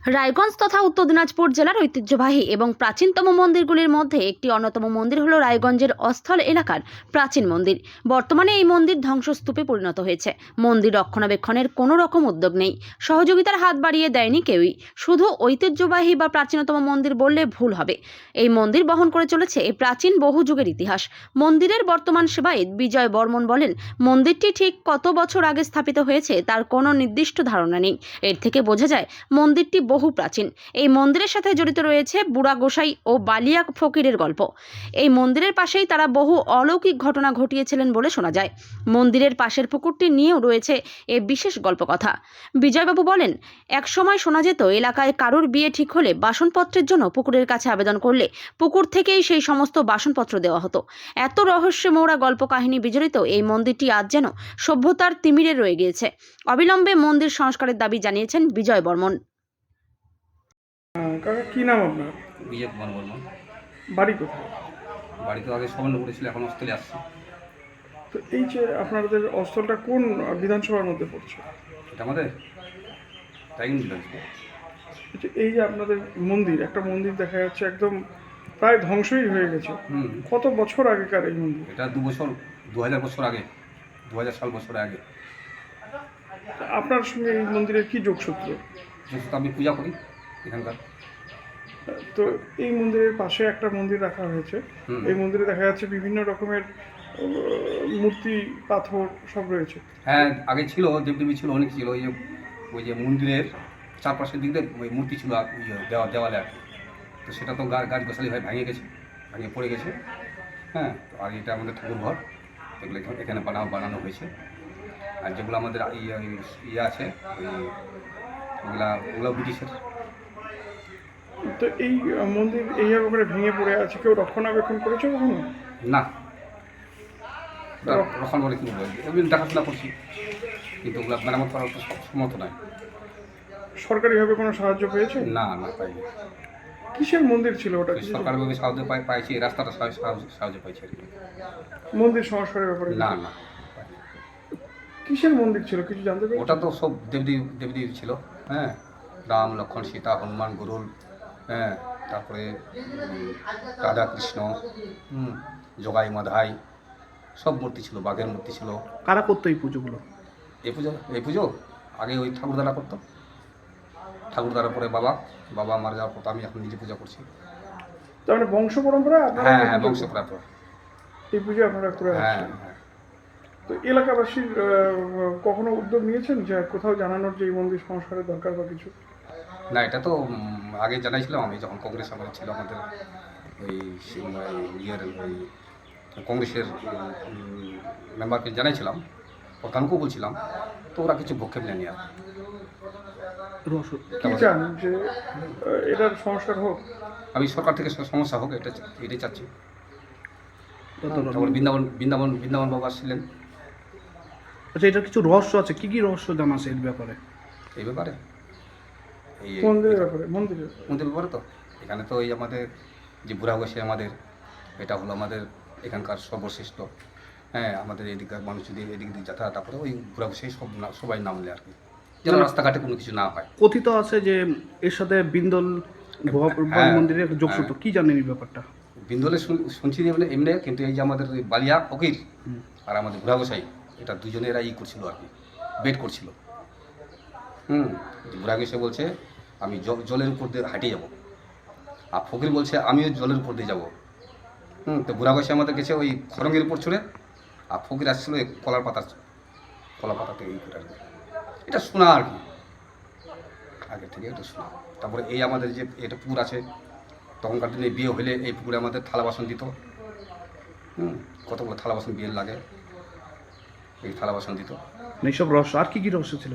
রায়গঞ্জ তথা উত্তর দিনাজপুর জেলার ঐতিহ্যবাহী এবং প্রাচীনতম মন্দিরগুলির মধ্যে একটি অন্যতম মন্দির হল রায়গঞ্জের অস্থল এলাকার প্রাচীন মন্দির। বর্তমানে এই মন্দির ধ্বংসস্তূপে পরিণত হয়েছে। মন্দির রক্ষণাবেক্ষণের কোনো রকম উদ্যোগ নেই। সহযোগিতার হাত বাড়িয়ে দেয়নি কেউই। শুধু ঐতিহ্যবাহী বা প্রাচীনতম মন্দির বললে ভুল হবে। এই মন্দির বহন করে চলেছে এই প্রাচীন বহু যুগের ইতিহাস। মন্দিরের বর্তমান সেবায়িত বিজয় বর্মন বলেন, মন্দিরটি ঠিক কত বছর আগে স্থাপিত হয়েছে তার কোনো নির্দিষ্ট ধারণা নেই। এর থেকে বোঝা যায়, মন্দিরটি বহু প্রাচীন। এই মন্দিরের সাথে জড়িত রয়েছে বুড়া গোসাই ও বালিয়া ফকিরের গল্প। এই মন্দিরের পাশেই তারা বহু অলৌকিক ঘটনা ঘটিয়েছিলেন বলে শোনা যায়। মন্দিরের পাশের পুকুরটি নিয়েও রয়েছে এ বিশেষ গল্পকথা। বিজয়বাবু বলেন, একসময় শোনা যেত, এলাকায় কারোর বিয়ে ঠিক হলে বাসনপত্রের জন্য পুকুরের কাছে আবেদন করলে পুকুর থেকেই সেই সমস্ত বাসনপত্র দেওয়া হতো। এত রহস্যে মৌরা গল্প কাহিনী বিজড়িত এই মন্দিরটি আজ যেন সভ্যতার তিমিরে রয়ে গিয়েছে। অবিলম্বে মন্দির সংস্কারের দাবি জানিয়েছেন বিজয় বর্মন। কাকা কি নাম আপনার? বিজয় কুমার বর্মন। বাড়ি কোথায়? বাড়িতে আগে সবর্ণপুরে ছিল এখন অস্ট্রেলিয়া আসছে। তো এই যে আপনাদের অস্থলটা কোন বিধানসভার মধ্যে পড়ছে? এটা আমাদের টাইম বিধানসভা। এই যে- এই যে আপনাদের মন্দির একটা মন্দির দেখা যাচ্ছে একদম প্রায় ধ্বংসই হয়ে গেছে। হুম। কত বছর আগেকার এই মন্দির? এটা দু বছর দু হাজার বছর আগে দু হাজার সাল বছর আগে। তা আপনার সঙ্গে এই মন্দিরের কি যোগসূত্র? যেহেতু আমি পূজা করি। এখানকার? তো এই মন্দিরের পাশে একটা মন্দির রাখা হয়েছে। এই মন্দিরে দেখা যাচ্ছে বিভিন্ন রকমের মূর্তি পাথর সব রয়েছে। হ্যাঁ আগে ছিল দেবদেবী ছিল অনেক ছিল। ওই যে ওই যে মন্দিরের চারপাশের দিক দিয়ে ওই মূর্তি ছিল দেওয়া দেওয়ালে আর তো সেটা তো গাছ গোসালি হয়ে ভেঙে গেছে ভেঙে পড়ে গেছে। হ্যাঁ তো আর এটা আমাদের ঠাকুর ঘর এগুলো এখানে- বানানো বানানো হয়েছে। আর যেগুলো আমাদের ইয়ে ইয়ে আছে ওই ওগুলা ওগুলো ব্রিটিশের তো এই মন্দির এইভাবে করে ভেঙে পড়ে আছে কেউ রক্ষণাবেক্ষণ করেছে কখনো? না। রক্ষণ করে কী বলব দেখাশোনা করছি কিন্তু ওগুলো মেরামত করার সমর্থ নয় সরকারিভাবে কোনো সাহায্য পেয়েছে? না না পাইনি। কিসের মন্দির ছিল ওটা? সরকারিভাবে সাহায্য পাই পাইছি এই রাস্তাটা সাহায্য পাইছি আর কি। মন্দির সংস্কারের ব্যাপারে না না কিসের মন্দির ছিল? কিছু জানতে পেরেছি ওটা তো সব দেবদেবী দেবদেবী ছিল হ্যাঁ? রাম লক্ষ্মণ সীতা হনুমান গরুল হ্যাঁ তারপরে উম, রাধা কৃষ্ণ হুম। জগাই মাধাই সব মূর্তি ছিল বাঘের মূর্তি ছিল। কারা করতো এই পুজোগুলো? এই পুজো? এই পুজো? আগে ওই ঠাকুরদারা করতো। ঠাকুরদারা পরে বাবা বাবা মারা যাওয়ার পর আমি এখন নিজে পূজা করছি। তার মানে বংশ পরম্পরা হ্যাঁ হ্যাঁ বংশ করার পর এই পুজো আপনারা করে হ্যাঁ হ্যাঁ। তো এলাকাবাসীর কখনো উদ্যোগ নিয়েছেন? যে কোথাও জানানোর যে এই মন্দির সংস্কারের দরকার বা কিছু? না এটা তো আগে জানাইছিলাম আমি যখন কংগ্রেস আমাদের ছিল আমাদের ওই ইয়ের ওই কংগ্রেসের মেম্বারকে জানাইছিলাম প্রধানকেও বলছিলাম তো ওরা কিছু ভক্ষেপ নেয়নি আর। রহস্য- চান যে এটার সংস্কার হোক? আমি সরকার থেকে সমস্যা হোক এটা এটাই চাচ্ছি। বৃন্দাবন বৃন্দাবন বৃন্দাবন বাবা আসছিলেন। আচ্ছা এটার কিছু রহস্য আছে? কি কি রহস্য জানা আছে এর ব্যাপারে? এই ব্যাপারে? এই মন্দিরের ব্যাপারে মন্দিরের মন্দির ব্যাপারে তো? এখানে তো এই আমাদের যে বুড়া বসে আমাদের এটা হলো আমাদের এখানকার সর্বশ্রেষ্ঠ। হ্যাঁ আমাদের এদিককার মানুষ যদি এদিক দিয়ে যাতায়াত করে ওই বুড়া বসে সব সবাই নামলে আর কি। যেন রাস্তাঘাটে কোনো কিছু না হয়। কথিত আছে যে এর সাথে বিন্দল হ্যাঁ, মন্দিরের যোগসূত্র কি জানেন এই ব্যাপারটা? বিন্দলে শুন- শুনছি মানে এমনি কিন্তু এই যে আমাদের বালিয়া ফকির আর আমাদের বুড়া গোসাই এটা দুজনেরা ই করছিল আর কি বেট করছিল। হুম। বুড়া গোসাই বলছে আমি জলের উপর দিয়ে হাঁটে যাব। আর ফকির বলছে আমিও জলের উপর দিয়ে যাব। হুম তো বুড়া গোসাই আমাদের গেছে ওই খরঙ্গের উপর ছুড়ে আর ফকির আসছিল এই কলার পাতা কলা পাতাতে এই করে আর কি। এটা শোনা আর কি। আগে থেকে এটা শোনা তারপরে এই আমাদের যে এটা পুকুর আছে তখনকার দিনে বিয়ে হলে এই পুকুরে আমাদের থালা বাসন দিত। হুম কতগুলো থালা বাসন বিয়ের লাগে। এই থালা বাসন দিত। এইসব রহস্য আর কি কি রহস্য ছিল?